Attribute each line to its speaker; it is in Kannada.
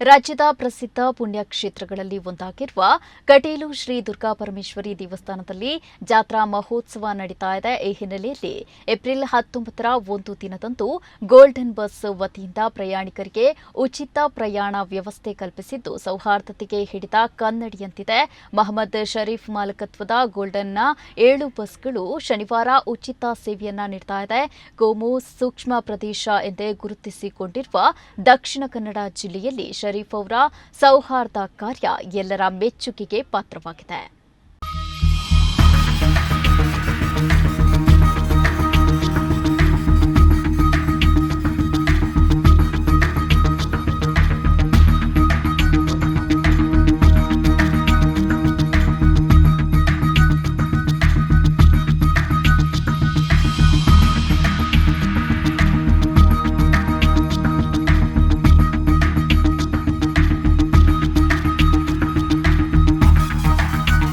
Speaker 1: ರಾಜ್ಯದ ಪ್ರಸಿದ್ಧ ಪುಣ್ಯಕ್ಷೇತ್ರಗಳಲ್ಲಿ ಒಂದಾಗಿರುವ ಕಟೀಲು ಶ್ರೀ ದುರ್ಗಾ ಪರಮೇಶ್ವರಿ ದೇವಸ್ಥಾನದಲ್ಲಿ ಜಾತ್ರಾ ಮಹೋತ್ಸವ ನಡೀತಾ ಇದೆ. ಈ ಹಿನ್ನೆಲೆಯಲ್ಲಿ ಏಪ್ರಿಲ್ ಹತ್ತೊಂಬತ್ತರ ಒಂದು ದಿನದಂದು ಗೋಲ್ಡನ್ ಬಸ್ ವತಿಯಿಂದ ಪ್ರಯಾಣಿಕರಿಗೆ ಉಚಿತ ಪ್ರಯಾಣ ವ್ಯವಸ್ಥೆ ಕಲ್ಪಿಸಿದ್ದು ಸೌಹಾರ್ದತೆಗೆ ಹಿಡಿದ ಕನ್ನಡಿಯಂತಿದೆ. ಮಹಮ್ಮದ್ ಶರೀಫ್ ಮಾಲಕತ್ವದ ಗೋಲ್ಡನ್ನ ಏಳು ಬಸ್ಗಳು ಶನಿವಾರ ಉಚಿತ ಸೇವೆಯನ್ನ ನೀಡ್ತಾ ಇದೆ. ಗೋಮು ಸೂಕ್ಷ್ಮ ಪ್ರದೇಶ ಎಂದೇ ಗುರುತಿಸಿಕೊಂಡಿರುವ ದಕ್ಷಿಣ ಕನ್ನಡ ಜಿಲ್ಲೆಯಲ್ಲಿ ಶರೀಫ್ ಅವರ ಸೌಹಾರ್ದ ಕಾರ್ಯ ಎಲ್ಲರ ಮೆಚ್ಚುಗೆಗೆ ಪಾತ್ರವಾಗಿದೆ.